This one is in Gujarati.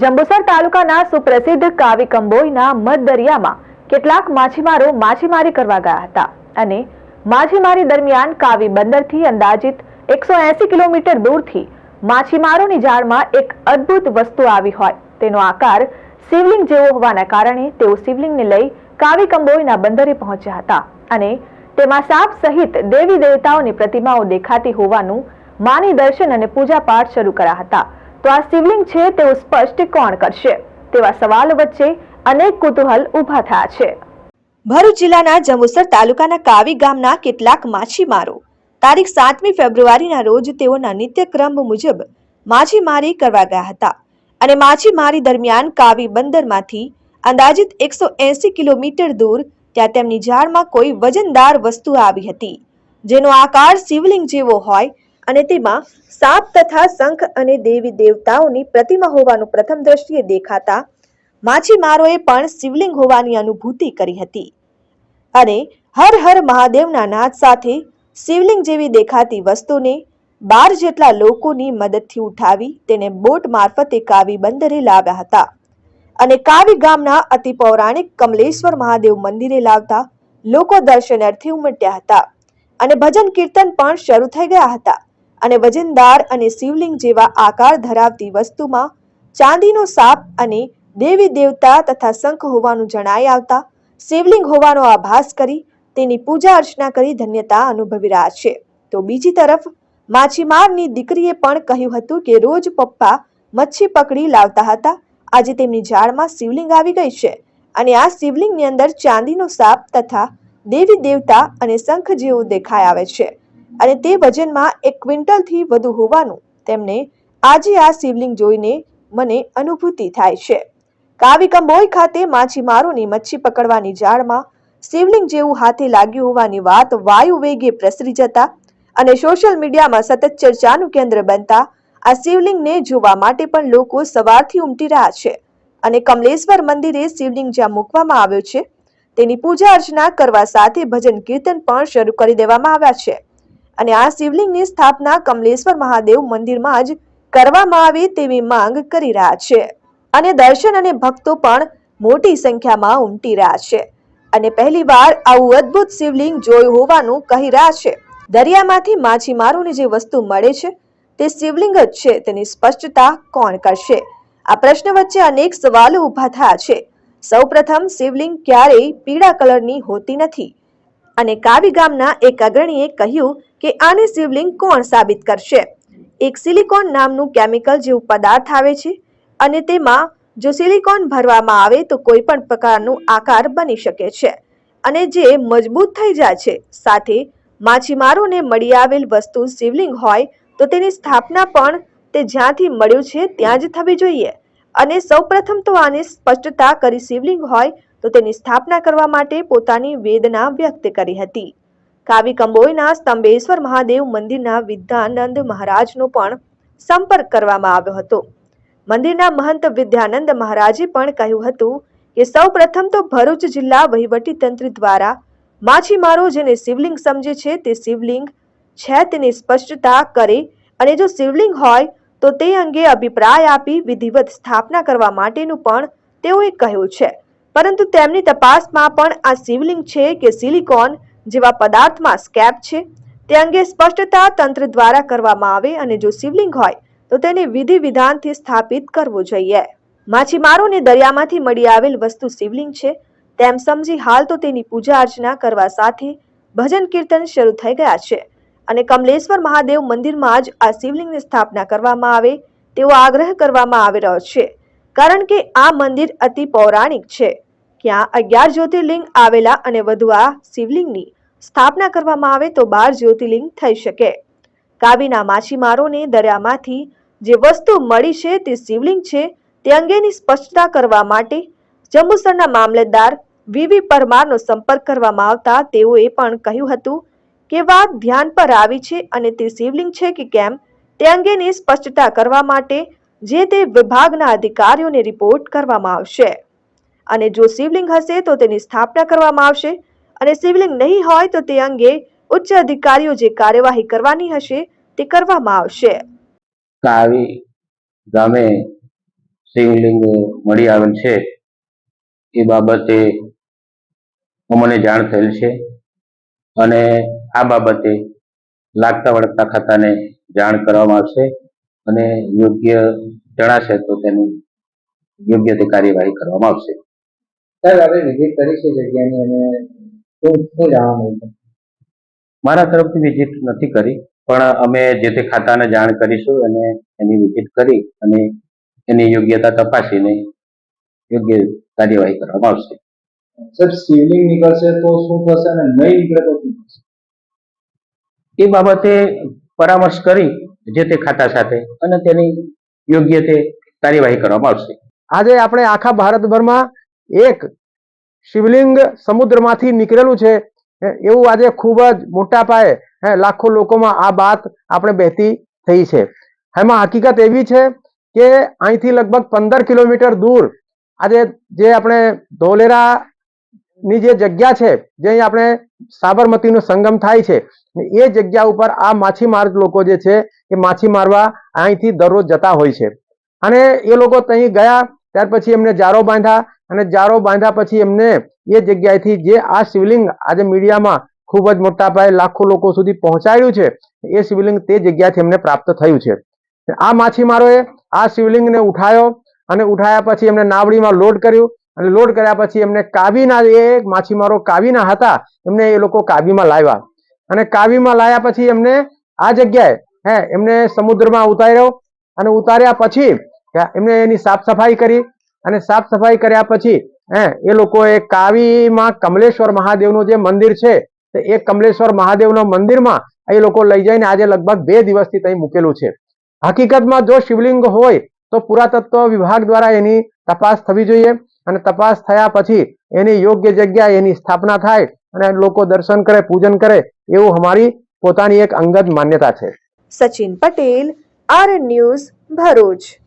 જંબુસર તાલુકાના સુપ્રસિદ્ધ કાવી કંબોઈના મધ દરિયામાં કેટલાક માછીમારો માછીમારી કરવા ગયા હતા અને માછીમારી દરમિયાન કાવી બંદરથી અંદાજિત એકસો એસી કિલોમીટર દૂરથી માછીમારોની જાળમાં એક અદ્ભુત વસ્તુ આવી હોય. તેનો આકાર શિવલિંગ જેવો હોવાના કારણે તેઓ શિવલિંગને લઈ કાવી કંબોઈના બંદરે પહોંચ્યા હતા અને તેમાં સાપ સહિત દેવી દેવતાઓની પ્રતિમાઓ દેખાતી હોવાનું માની દર્શન અને પૂજા પાઠ શરૂ કર્યા હતા. તો આ શિવલિંગ છે તેવું સ્પષ્ટ કોણ કરશે? તેવા સવાલો વચ્ચે અનેક કુતૂહલ ઊભા થયા છે. ભરૂચ જિલ્લાના જંબુસર તાલુકાના કાવી ગામના કેટલાક માછીમારો તારીખ સાતમી ફેબ્રુઆરીના રોજ તેઓના નિત્યક્રમ મુજબ માછીમારી કરવા ગયા હતા. અને માછીમારી દરમિયાન કાવી બંદરમાંથી અંદાજિત એકસો એસી કિલોમીટર દૂર ત્યાં તેમની જાળમાં કોઈ વજનદાર વસ્તુ આવી હતી. જેનો આકાર શિવલિંગ જેવો હોય અને તેમાં સાપ તથા શંખ અને દેવી દેવતાઓની પ્રતિમા હોવાનું પ્રથમ દ્રષ્ટિએ દેખાતા માછીમારોએ પણ શિવલિંગ હોવાની અનુભૂતિ કરી હતી. અને હર હર મહાદેવના નાદ સાથે શિવલિંગ જેવી દેખાતી વસ્તુને બાર જેટલા લોકોની મદદથી ઉઠાવી તેને બોટ મારફતે કાવી બંદરે લાવ્યા હતા. અને કાવી ગામના અતિ પૌરાણિક કમલેશ્વર મહાદેવ મંદિરે લાવતા લોકો દર્શનાર્થે ઉમટ્યા હતા. અને ભજન કીર્તન પણ શરૂ થઈ ગયા હતા. અને વજનદાર અને શિવલિંગ જેવા આકાર ધરાવતી વસ્તુમાં ચાંદીનો સાપ અને દેવી દેવતા તથા શંખ હોવાનું જણાઈ આવતા શિવલિંગ હોવાનો આભાસ કરી તેની પૂજા અર્ચના કરી ધન્યતા અનુભવી રહ્યા છે. તો બીજી તરફ, માછીમારની દીકરીએ પણ કહ્યું હતું કે રોજ પપ્પા મચ્છી પકડી લાવતા હતા. આજે તેમની જાળમાં શિવલિંગ આવી ગઈ છે અને આ શિવલિંગની અંદર ચાંદીનો સાપ તથા દેવી દેવતા અને શંખ જેવું દેખાઈ આવે છે. અને તે વજનમાં એક ક્વિન્ટલથી વધુ હોવાનું તેમને આજે આ શિવલિંગ જોઈને મને અનુભૂતિ થાય છે. કાવી ખાતે માછીમારોની મચ્છી પકડવાની જાળમાં શિવલિંગ જેવું હાથે લાગ્યું હોવાની વાત વાયુ વેગે પ્રસરી જતા અને સોશિયલ મીડિયામાં સતત ચર્ચાનું કેન્દ્ર બનતા આ શિવલિંગને જોવા માટે પણ લોકો સવારથી ઉમટી રહ્યા છે અને કમલેશ્વર મંદિરે શિવલિંગ જ્યાં મૂકવામાં આવ્યો છે તેની પૂજા અર્ચના કરવા સાથે ભજન કીર્તન પણ શરૂ કરી દેવામાં આવ્યા છે. અને આ શિવલિંગની સ્થાપના કમલેશ્વર મહાદેવ મંદિરમાં જ કરવામાં આવે તેવી માંગ કરી રહ્યા છે. અને દર્શન અને ભક્તો પણ મોટી સંખ્યામાં ઉમટી રહ્યા છે. અને પહેલીવાર આવું અદ્ભુત શિવલિંગ જોયું હોવાનું કહી રહ્યા છે. દરિયામાંથી માછીમારોને જે વસ્તુ મળે છે, તે શિવલિંગ જ છે. તેની સ્પષ્ટતા કોણ કરશે? આ પ્રશ્ન વચ્ચે અનેક સવાલો ઊભા થયા છે. સૌપ્રથમ શિવલિંગ ક્યારેય પીળા કલરની હોતી નથી. અને કાવી ગામના એક અગ્રણીએ કહ્યું કે આને શિવલિંગ કોણ સાબિત કરશે? એક સિલિકોન નામનું કેમિકલ જેવું પદાર્થ આવે છે અને તેમાં જો સિલિકોન ભરવામાં આવે તો કોઈ પણ પ્રકારનું આકાર બની શકે છે અને જે મજબૂત થઈ જાય છે. સાથે માછીમારોને મળી આવેલ વસ્તુ શિવલિંગ હોય તો તેની સ્થાપના પણ તે જ્યાંથી મળ્યું છે ત્યાં જ થવી જોઈએ. અને સૌપ્રથમ તો આની સ્પષ્ટતા કરી શિવલિંગ હોય તો તેની સ્થાપના કરવા માટે પોતાની વેદના વ્યક્ત કરી હતી. કાવી કંબોઈના સ્તંભેશ્વર મહાદેવ મંદિરના વિદ્યાનંદ મહારાજનો પણ સંપર્ક કરવામાં આવ્યો હતો. મંદિરના મહંત વિદ્યાનંદ મહારાજે પણ કહ્યું હતું કે, સૌ પ્રથમ તો ભરૂચ જિલ્લા વહીવટી તંત્ર દ્વારા માછીમારો જેને શિવલિંગ સમજે છે, તે શિવલિંગ છે તેની સ્પષ્ટતા કરે અને જો શિવલિંગ હોય, તો તે અંગે અભિપ્રાય આપી વિધિવત સ્થાપના કરવા માટેનું પણ તેઓએ કહ્યું છે. પરંતુ તેમની તપાસમાં પણ આ શિવલિંગ છે કે સિલિકોન જેવા પદાર્થમાં સ્કેપ છે? તે અંગે સ્પષ્ટતા તંત્ર દ્વારા કરવામાં આવે અને જો શિવલિંગ હોય, તો તેને વિધિ વિધાનથી સ્થાપિત કરવું જોઈએ. માછીમારોને દરિયામાંથી મળી આવેલ વસ્તુ શિવલિંગ છે. તેમ સમજી હાલ તો તેની પૂજા અર્ચના કરવા સાથે ભજન કીર્તન શરૂ થઈ ગયા છે અને કમલેશ્વર મહાદેવ મંદિરમાં જ આ શિવલિંગની સ્થાપના કરવામાં આવે તેવો આગ્રહ કરવામાં આવી રહ્યો છે. કારણ કે આ મંદિર અતિ પૌરાણિક છે. ક્યાં અગિયાર જ્યોતિર્લિંગ આવેલા અને વધુ આ શિવલિંગની સ્થાપના કરવામાં આવે તો બાર જ્યોતિર્લિંગ થઈ શકે. કાવીના માછીમારોને દરિયામાંથી જે વસ્તુ મળી છે તે શિવલિંગ છે તે અંગેની સ્પષ્ટતા કરવા માટે જંબુસરના મામલતદાર વીવી પરમારનો સંપર્ક કરવામાં આવતા તેઓએ પણ કહ્યું હતું કે વાત ધ્યાન પર આવી છે અને તે શિવલિંગ છે કે કેમ તે અંગેની સ્પષ્ટતા કરવા માટે જે તે વિભાગના અધિકારીઓને રિપોર્ટ કરવામાં આવશે. અને જો શિવલિંગ હશે તો તેની સ્થાપના કરવામાં આવશે. અને શિવલિંગ નહીં હોય તો તે અંગે ઉચ્ચ અધિકારીઓ જે કાર્યવાહી કરવાની હશે તે કરવામાં આવશે. કાવી ગામે શિવલિંગ મળી આવેલ છે. એ બાબતે અમને જાણ થયેલ છે અને આ બાબતે લાગતા વળગતા ખાતાને જાણ કરવામાં આવશે અને યોગ્ય જણાશે તો તેની યોગ્ય તે કાર્યવાહી કરવામાં આવશે. સાહેબ આપણે વિઝિટ કરી છે જગ્યાની અને શું શું જાણવા મળ્યું મારા તરફથી વિઝિટ નથી કરી પણ અમે જે તે ખાતાને જાણ કરીશું અને એની વિઝિટ કરી અને એની યોગ્યતા તપાસીને યોગ્ય કાર્યવાહી કરવામાં આવશે. સર શિવલિંગ નીકળશે તો શું થશે અને નહીં નીકળે તો શું થશે? એ બાબતે પરામર્શ કરી જે તે ખાતા સાથે અને તેની યોગ્ય તે કાર્યવાહી કરવામાં આવશે. આજે આપણે આખા ભારતભરમાં એક શિવલિંગ સમુદ્રમાંથી નીકળેલું છે એવું આજે ખૂબ જ મોટા પાયે, હે, લાખો લોકોમાં આ વાત આપણે બહેતી થઈ છે. એમાં હકીકત એવી છે કે અહીંથી લગભગ પંદર કિલોમીટર દૂર આજે જે આપણે ધોલેરાની જે જગ્યા છે જે આપણે સાબરમતીનો સંગમ થાય છે, એ જગ્યા ઉપર આ માછીમાર લોકો જે છે, એ માછી મારવા અહીંથી દરરોજ જતા હોય છે. અને એ લોકો ત્યાં ગયા, ત્યાર પછી એમને જારો બાંધ્યા અને જારો બાંધ્યા પછી એમને એ જગ્યાએથી જે આ શિવલિંગ આજે મીડિયામાં ખૂબ જ મોટા પાયે લાખો લોકો સુધી પહોંચાડ્યું છે, એ શિવલિંગ તે જગ્યાથી એમને પ્રાપ્ત થયું છે. આ માછીમારોએ આ શિવલિંગને ઉઠાયો અને ઉઠાયા પછી એમને નાવડીમાં લોડ કર્યું અને લોડ કર્યા પછી એમને કાવીના એ માછીમારો કાવીના હતા, એમને એ લોકો કાવીમાં લાવ્યા. અને કાવીમાં લાવ્યા પછી એમને આ જગ્યાએ, હે, એમને સમુદ્રમાં ઉતાર્યો અને ઉતાર્યા પછી એમને એની સાફ સફાઈ કરી અને સાફ સફાઈ કર્યા પછી એ લોકોએ કાવીમાં કમલેશ્વર મહાદેવનું જે મંદિર છે એ કમલેશ્વર મહાદેવના મંદિરમાં એ લોકો લઈ જઈને આજે લગભગ બે દિવસથી ત્યાં મૂકેલું છે. હકીકતમાં જો શિવલિંગ હોય, તો પુરાતત્વ વિભાગ દ્વારા એની તપાસ થવી જોઈએ અને તપાસ થયા પછી એની યોગ્ય જગ્યાએ એની સ્થાપના થાય અને લોકો દર્શન કરે, પૂજન કરે, એવું અમારી પોતાની એક અંગત માન્યતા છે. Sachin Patel R news Bharuch.